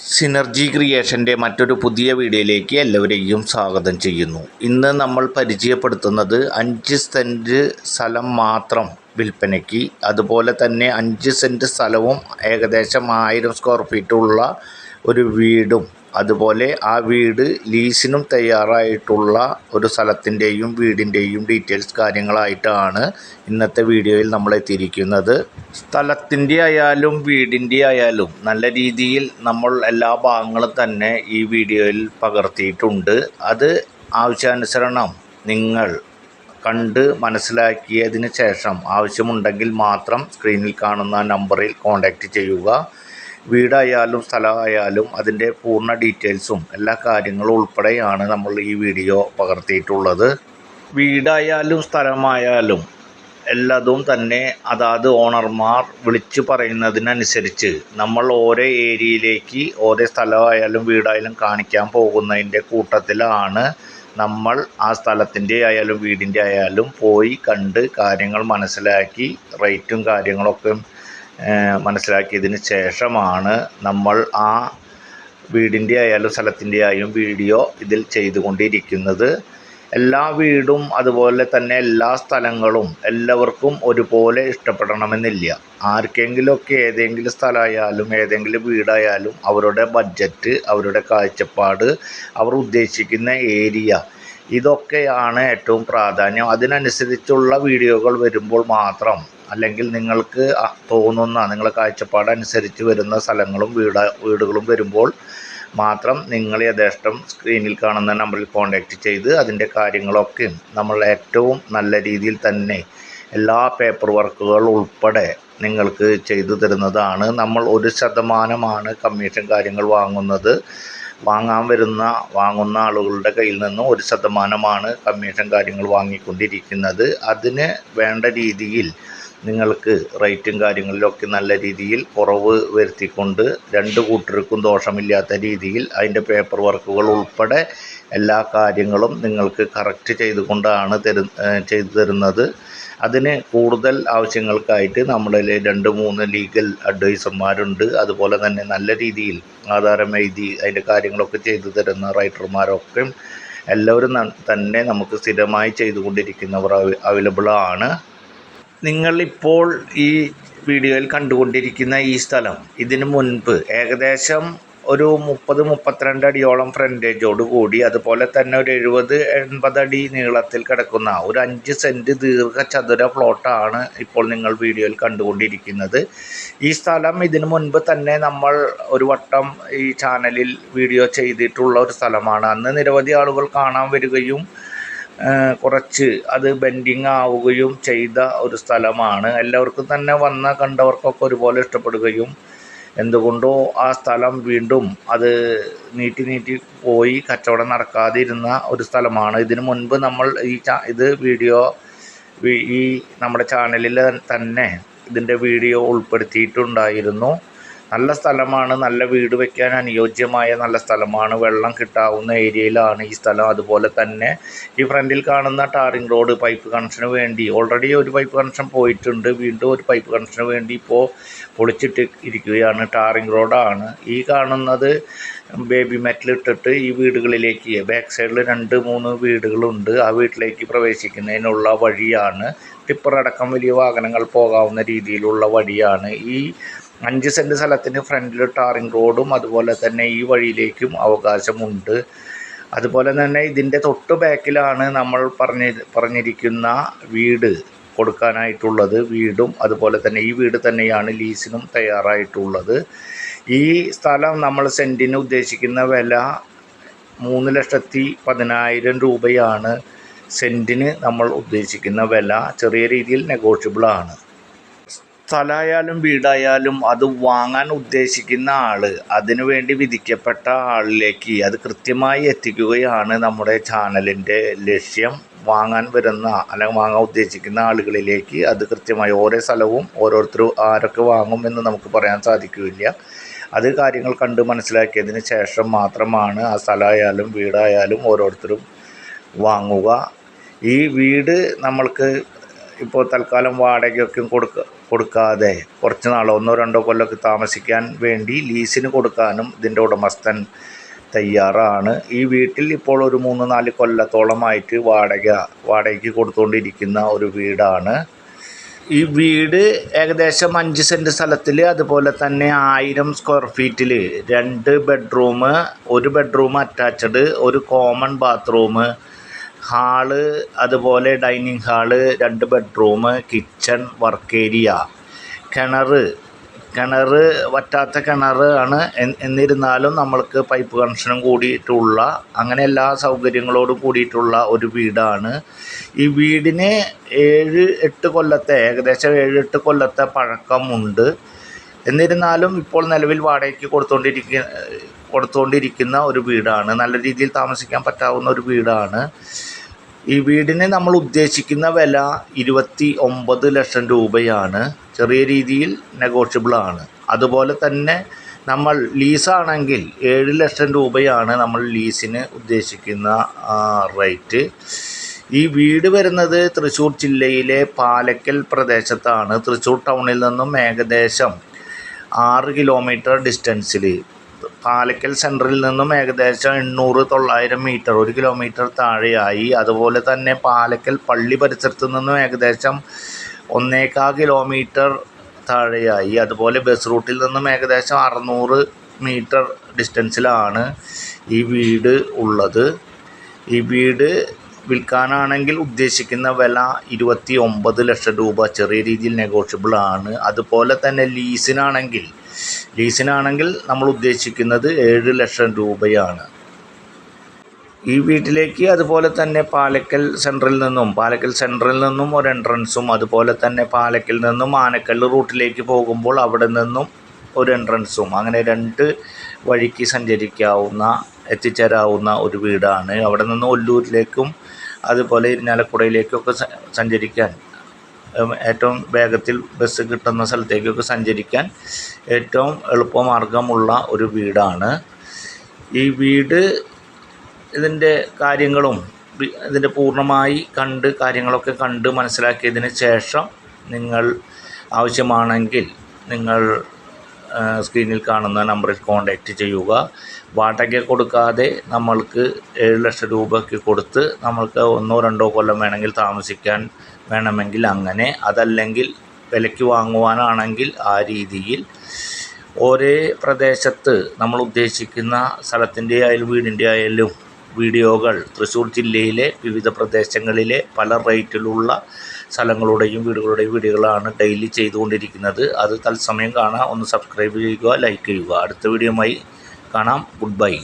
Synergy ക്രിയേഷന്റെ മറ്റൊരു പുതിയ വീഡിയോയിലേക്ക് എല്ലാവരെയും സ്വാഗതം ചെയ്യുന്നു. ഇന്ന് നമ്മൾ പരിചയപ്പെടുത്തുന്നത് അഞ്ച് സെന്റ് സ്ഥലം മാത്രം വിൽപ്പനയ്ക്ക് അതുപോലെ തന്നെ അഞ്ച് സെന്റ് സ്ഥലവും ഏകദേശം ആയിരം സ്ക്വയർ ഫീറ്റുള്ള ഒരു വീടും അതുപോലെ ആ വീട് ലീസിനും തയ്യാറായിട്ടുള്ള ഒരു സ്ഥലത്തിന്റെയും വീടിന്റെയും ഡീറ്റെയിൽസ് കാര്യങ്ങളായിട്ടാണ് ഇന്നത്തെ വീഡിയോയിൽ നമ്മൾ എത്തിയിരിക്കുന്നത്. സ്ഥലത്തിന്റെ ആയാലും വീടിന്റെ ആയാലും നല്ല രീതിയിൽ നമ്മൾ എല്ലാ ഭാഗങ്ങളും തന്നെ ഈ വീഡിയോയിൽ പകർത്തിയിട്ടുണ്ട്. അത് ആവശ്യാനുസരണം നിങ്ങൾ കണ്ട് മനസ്സിലാക്കിയതിന് ശേഷം ആവശ്യമുണ്ടെങ്കിൽ മാത്രം സ്ക്രീനിൽ കാണുന്ന നമ്പറിൽ കോൺടാക്റ്റ് ചെയ്യുക. വീടായാലും സ്ഥലമായാലും അതിന്റെ പൂർണ ഡീറ്റെയിൽസും എല്ലാ കാര്യങ്ങളും ഉൾപ്പെടെയാണ് നമ്മൾ ഈ വീഡിയോ പകർത്തിയിട്ടുള്ളത്. വീടായാലും സ്ഥലമായാലും എല്ലാതും തന്നെ അതാത് ഓണർമാർ വിളിച്ചു പറയുന്നതിനനുസരിച്ച് നമ്മൾ ഓരോ ഏരിയയിലേക്ക് ഓരോ സ്ഥലമായാലും വീടായാലും കാണിക്കാൻ പോകുന്നതിന്റെ കൂട്ടത്തിലാണ് നമ്മൾ ആ സ്ഥലത്തിന്റെ ആയാലും വീടിന്റെ ആയാലും പോയി കണ്ട് കാര്യങ്ങൾ മനസ്സിലാക്കി റേറ്റും കാര്യങ്ങളൊക്കെ മനസ്സിലാക്കിയതിന് ശേഷമാണ് നമ്മൾ ആ വീടിന്റെ ആയാലും സ്ഥലത്തിന്റെ ആയാലും വീഡിയോ ഇതിൽ ചെയ്തുകൊണ്ടിരിക്കുന്നത്. എല്ലാ വീടും അതുപോലെ തന്നെ എല്ലാ സ്ഥലങ്ങളും എല്ലാവർക്കും ഒരുപോലെ ഇഷ്ടപ്പെടണമെന്നില്ല. ആർക്കെങ്കിലുമൊക്കെ ഏതെങ്കിലും സ്ഥലമായാലും ഏതെങ്കിലും വീടായാലും അവരുടെ ബഡ്ജറ്റ് അവരുടെ കാഴ്ചപ്പാട് അവർ ഉദ്ദേശിക്കുന്ന ഏരിയ ഇതൊക്കെയാണ് ഏറ്റവും പ്രാധാന്യം. അതിനനുസരിച്ചുള്ള വീഡിയോകൾ വരുമ്പോൾ മാത്രം അല്ലെങ്കിൽ നിങ്ങൾക്ക് തോന്നുന്ന നിങ്ങളുടെ കാഴ്ചപ്പാടനുസരിച്ച് വരുന്ന സ്ഥലങ്ങളും വീട് വീടുകളും വരുമ്പോൾ മാത്രം നിങ്ങൾ യഥേഷ്ടം സ്ക്രീനിൽ കാണുന്ന നമ്പറിൽ കോൺടാക്റ്റ് ചെയ്ത് അതിന്റെ കാര്യങ്ങളൊക്കെ നമ്മൾ ഏറ്റവും നല്ല രീതിയിൽ തന്നെ എല്ലാ പേപ്പർ വർക്കുകൾ ഉൾപ്പെടെ നിങ്ങൾക്ക് ചെയ്തു തരുന്നതാണ്. നമ്മൾ ഒരു ശതമാനമാണ് കമ്മീഷൻ കാര്യങ്ങൾ വാങ്ങുന്നത്. വാങ്ങാൻ വരുന്ന വാങ്ങുന്ന ആളുകളുടെ കയ്യിൽ നിന്നും ഒരു ശതമാനമാണ് കമ്മീഷൻ കാര്യങ്ങൾ വാങ്ങിക്കൊണ്ടിരിക്കുന്നത്. അതിന് വേണ്ട രീതിയിൽ നിങ്ങൾക്ക് റേറ്റും കാര്യങ്ങളിലൊക്കെ നല്ല രീതിയിൽ കുറവ് വരുത്തിക്കൊണ്ട് രണ്ട് കൂട്ടർക്കും ദോഷമില്ലാത്ത രീതിയിൽ അതിന്റെ പേപ്പർ വർക്കുകൾ ഉൾപ്പെടെ എല്ലാ കാര്യങ്ങളും നിങ്ങൾക്ക് കറക്റ്റ് ചെയ്തുകൊണ്ടാണ് തരു ചെയ്തു തരുന്നത്. അതിന് കൂടുതൽ ആവശ്യങ്ങൾക്കായിട്ട് നമ്മളിൽ രണ്ട് മൂന്ന് ലീഗൽ അഡ്വൈസർമാരുണ്ട് അതുപോലെ തന്നെ നല്ല രീതിയിൽ ആധാരം എഴുതി അതിന്റെ കാര്യങ്ങളൊക്കെ ചെയ്തു തരുന്ന റൈറ്റർമാരൊക്കെ എല്ലാവരും തന്നെ നമുക്ക് സ്ഥിരമായി ചെയ്തുകൊണ്ടിരിക്കുന്നവർ അവൈലബിൾ ആണ്. നിങ്ങളിപ്പോൾ ഈ വീഡിയോയിൽ കണ്ടുകൊണ്ടിരിക്കുന്ന ഈ സ്ഥലം ഇതിനു മുൻപ് ഏകദേശം ഒരു മുപ്പത് മുപ്പത്തിരണ്ട് അടിയോളം ഫ്രണ്ടേജോട് കൂടി അതുപോലെ തന്നെ ഒരു എഴുപത് എൺപത് അടി നീളത്തിൽ കിടക്കുന്ന ഒരു അഞ്ച് സെന്റ് ദീർഘചതുര പ്ലോട്ടാണ് ഇപ്പോൾ നിങ്ങൾ വീഡിയോയിൽ കണ്ടുകൊണ്ടിരിക്കുന്നത്. ഈ സ്ഥലം ഇതിനു മുൻപ് തന്നെ നമ്മൾ ഒരു വട്ടം ഈ ചാനലിൽ വീഡിയോ ചെയ്തിട്ടുള്ള ഒരു സ്ഥലമാണ്. അന്ന് നിരവധി ആളുകൾ കാണാൻ വരികയും കുറച്ച് അത് ബെൻഡിങ് ആവുകയും ചെയ്ത ഒരു സ്ഥലമാണ്. എല്ലാവർക്കും തന്നെ വന്ന കണ്ടവർക്കൊക്കെ ഒരുപോലെ ഇഷ്ടപ്പെടുകയും എന്തുകൊണ്ടോ ആ സ്ഥലം വീണ്ടും അത് നീട്ടി നീട്ടി പോയി കച്ചവടം നടക്കാതിരുന്ന ഒരു സ്ഥലമാണ്. ഇതിനു മുൻപ് നമ്മൾ ഈ ഇത് വീഡിയോ ഈ നമ്മുടെ ചാനലിൽ തന്നെ ഇതിന്റെ വീഡിയോ ഉൾപ്പെടുത്തിയിട്ടുണ്ടായിരുന്നു. നല്ല സ്ഥലമാണ് നല്ല വീട് വെക്കാൻ അനുയോജ്യമായ നല്ല സ്ഥലമാണ് വെള്ളം കിട്ടാവുന്ന ഏരിയയിലാണ് ഈ സ്ഥലം. അതുപോലെ തന്നെ ഈ ഫ്രണ്ടിൽ കാണുന്ന ടാറിംഗ് റോഡ് പൈപ്പ് കണക്ഷന് വേണ്ടി ഓൾറെഡി ഒരു പൈപ്പ് കണക്ഷൻ പോയിട്ടുണ്ട്. വീണ്ടും ഒരു പൈപ്പ് കണക്ഷന് വേണ്ടി ഇപ്പോൾ പൊളിച്ചിട്ട് ഇരിക്കുകയാണ്. ടാറിംഗ് റോഡാണ്. ഈ കാണുന്നത് ബേബി മെറ്റൽ ഇട്ടിട്ട് ഈ വീടുകളിലേക്ക് ബാക്ക് സൈഡിൽ രണ്ട് മൂന്ന് വീടുകളുണ്ട്. ആ വീട്ടിലേക്ക് പ്രവേശിക്കുന്നതിനുള്ള വഴിയാണ്. ടിപ്പർ അടക്കം വലിയ വാഹനങ്ങൾ പോകാവുന്ന രീതിയിലുള്ള വഴിയാണ് ഈ അഞ്ച് സെന്റ് സ്ഥലത്തിന് ഫ്രണ്ടിൽ ടാറിംഗ് റോഡും അതുപോലെ തന്നെ ഈ വഴിയിലേക്കും അവകാശമുണ്ട്. അതുപോലെ തന്നെ ഇതിന്റെ തൊട്ട് ബാക്കിലാണ് നമ്മൾ പറഞ്ഞ പറഞ്ഞിരിക്കുന്ന വീട് കൊടുക്കാനായിട്ടുള്ളത് വീടും അതുപോലെ തന്നെ ഈ വീട് തന്നെയാണ് ലീസിനും തയ്യാറായിട്ടുള്ളത്. ഈ സ്ഥലം നമ്മൾ സെന്റിന് ഉദ്ദേശിക്കുന്ന വില മൂന്ന് ലക്ഷത്തി പതിനായിരം രൂപയാണ്. സെന്റിന് നമ്മൾ ഉദ്ദേശിക്കുന്ന വില ചെറിയ രീതിയിൽ നെഗോഷ്യബിൾ ആണ്. സ്ഥലമായാലും വീടായാലും അത് വാങ്ങാൻ ഉദ്ദേശിക്കുന്ന ആൾ അതിനുവേണ്ടി വിധിക്കപ്പെട്ട ആളിലേക്ക് അത് കൃത്യമായി എത്തിക്കുകയാണ് നമ്മുടെ ചാനലിന്റെ ലക്ഷ്യം. വാങ്ങാൻ വരുന്ന അല്ലെങ്കിൽ വാങ്ങാൻ ഉദ്ദേശിക്കുന്ന ആളുകളിലേക്ക് അത് കൃത്യമായി ഓരോ സ്ഥലവും ഓരോരുത്തരും ആരൊക്കെ വാങ്ങും എന്ന് നമുക്ക് പറയാൻ സാധിക്കില്ല അത് കാര്യങ്ങൾ കണ്ട് മനസ്സിലാക്കിയതിന് ശേഷം മാത്രമാണ് ആ സ്ഥലമായാലും വീടായാലും ഓരോരുത്തരും വാങ്ങുക. ഈ വീട് നമ്മൾക്ക് ഇപ്പോൾ തൽക്കാലം വാടകയൊക്കെ കൊടുക്ക കൊടുക്കാതെ കുറച്ച് നാളോ ഒന്നോ രണ്ടോ കൊല്ലമൊക്കെ താമസിക്കാൻ വേണ്ടി ലീസിന് കൊടുക്കാനും ഇതിന്റെ ഉടമസ്ഥൻ തയ്യാറാണ്. ഈ വീട്ടിൽ ഇപ്പോൾ ഒരു മൂന്ന് നാല് കൊല്ലത്തോളമായിട്ട് വാടക വാടകയ്ക്ക് കൊടുത്തുകൊണ്ടിരിക്കുന്ന ഒരു വീടാണ്. ഈ വീട് ഏകദേശം അഞ്ച് സെന്റ് സ്ഥലത്തിൽ അതുപോലെ തന്നെ ആയിരം സ്ക്വയർ ഫീറ്റിൽ രണ്ട് ബെഡ്റൂം ഒരു ബെഡ്റൂം അറ്റാച്ച്ഡ് ഒരു കോമൺ ബാത്റൂം ഹാൾ അതുപോലെ ഡൈനിങ് ഹാൾ രണ്ട് ബെഡ്റൂം കിച്ചൺ വർക്ക് ഏരിയ. കിണർ കിണർ വറ്റാത്ത കിണർ ആണ് എന്നിരുന്നാലും നമ്മൾക്ക് പൈപ്പ് കണക്ഷനും കൂടിയിട്ടുള്ള അങ്ങനെ എല്ലാ സൗകര്യങ്ങളോടും കൂടിയിട്ടുള്ള ഒരു വീടാണ്. ഈ വീടിന് ഏഴ് എട്ട് കൊല്ലത്തെ ഏകദേശം ഏഴ് എട്ട് കൊല്ലത്തെ പഴക്കമുണ്ട്. എന്നിരുന്നാലും ഇപ്പോൾ നിലവിൽ വാടകയ്ക്ക് കൊടുത്തുകൊണ്ടിരിക്കുന്ന കൊടുത്തുകൊണ്ടിരിക്കുന്ന ഒരു വീടാണ്. നല്ല രീതിയിൽ താമസിക്കാൻ പറ്റാവുന്ന ഒരു വീടാണ്. ഈ വീടിന് നമ്മൾ ഉദ്ദേശിക്കുന്ന വില ഇരുപത്തി ഒമ്പത് ലക്ഷം രൂപയാണ്. ചെറിയ രീതിയിൽ നെഗോഷ്യബിൾ ആണ്. അതുപോലെ തന്നെ നമ്മൾ ലീസാണെങ്കിൽ ഏഴ് ലക്ഷം രൂപയാണ് നമ്മൾ ലീസിന് ഉദ്ദേശിക്കുന്ന റേറ്റ് ഈ വീട് വരുന്നത് തൃശ്ശൂർ ജില്ലയിലെ പാലക്കൽ പ്രദേശത്താണ്. തൃശ്ശൂർ ടൗണിൽ നിന്നും ഏകദേശം ആറ് കിലോമീറ്റർ ഡിസ്റ്റൻസിൽ പാലക്കൽ സെന്ററിൽ നിന്നും ഏകദേശം എണ്ണൂറ് തൊള്ളായിരം മീറ്റർ ഒരു കിലോമീറ്റർ താഴെയായി. അതുപോലെ തന്നെ പാലക്കൽ പള്ളി പരിസരത്ത് നിന്നും ഏകദേശം ഒന്നേകാൽ കിലോമീറ്റർ താഴെയായി. അതുപോലെ ബസ് റൂട്ടിൽ നിന്നും ഏകദേശം അറുന്നൂറ് മീറ്റർ ഡിസ്റ്റൻസിലാണ് ഈ വീട് ഉള്ളത്. ഈ വീട് വിൽക്കാനാണെങ്കിൽ ഉദ്ദേശിക്കുന്ന വില ഇരുപത്തി ഒമ്പത് ലക്ഷം രൂപ. ചെറിയ രീതിയിൽ നെഗോഷ്യബിൾ ആണ്. അതുപോലെ തന്നെ ലീസിനാണെങ്കിൽ ലീസിനാണെങ്കിൽ നമ്മൾ ഉദ്ദേശിക്കുന്നത് ഏഴ് ലക്ഷം രൂപയാണ്. ഈ വീട്ടിലേക്ക് അതുപോലെ തന്നെ പാലക്കൽ സെൻട്രൽ നിന്നും പാലക്കൽ സെൻട്രൽ നിന്നും ഒരു എൻട്രൻസും അതുപോലെ തന്നെ പാലക്കൽ നിന്നും ആനക്കല്ല് റൂട്ടിലേക്ക് പോകുമ്പോൾ അവിടെ നിന്നും ഒരു എൻട്രൻസും. അങ്ങനെ രണ്ട് വഴിക്ക് സഞ്ചരിക്കാവുന്ന എത്തിച്ചേരാവുന്ന ഒരു വീടാണ്. അവിടെ നിന്ന് ഒല്ലൂരിലേക്കും അതുപോലെ ഇരിഞ്ഞാലക്കുടയിലേക്കൊക്കെ സഞ്ചരിക്കാൻ. ഏറ്റവും വേഗത്തിൽ ബസ് കിട്ടുന്ന സ്ഥലത്തേക്കൊക്കെ സഞ്ചരിക്കാൻ ഏറ്റവും എളുപ്പമാർഗമുള്ള ഒരു വീടാണ്. ഈ വീട് ഇതിന്റെ കാര്യങ്ങളും ഇതിന്റെ പൂർണമായി കണ്ട് കാര്യങ്ങളൊക്കെ കണ്ട് മനസ്സിലാക്കിയതിന് ശേഷം നിങ്ങൾ ആവശ്യമാണെങ്കിൽ നിങ്ങൾ സ്ക്രീനിൽ കാണുന്ന നമ്പറിൽ കോൺടാക്റ്റ് ചെയ്യുക. വാടക കൊടുക്കാതെ നമ്മൾക്ക് ഏഴ് ലക്ഷം രൂപയ്ക്ക് കൊടുത്ത് നമ്മൾക്ക് ഒന്നോ രണ്ടോ കൊല്ലം വേണമെങ്കിൽ താമസിക്കാൻ വേണമെങ്കിൽ അങ്ങനെ അതല്ലെങ്കിൽ വിലയ്ക്ക് വാങ്ങുവാനാണെങ്കിൽ ആ രീതിയിൽ. ഒരേ പ്രദേശത്ത് നമ്മൾ ഉദ്ദേശിക്കുന്ന സ്ഥലത്തിന്റെ ആയാലും വീടിന്റെ ആയാലും വീഡിയോകൾ തൃശ്ശൂർ ജില്ലയിലെ വിവിധ പ്രദേശങ്ങളിലെ പല റേറ്റിലുള്ള സ്ഥലങ്ങളുടെയും വീടുകളുടെയും വീഡിയോകളാണ് ഡെയിലി ചെയ്തുകൊണ്ടിരിക്കുന്നത്. അത് തത്സമയം കാണാം. ഒന്ന് സബ്സ്ക്രൈബ് ചെയ്യുക ലൈക്ക് ചെയ്യുക. അടുത്ത വീഡിയോയുമായി കാണാം. Good bye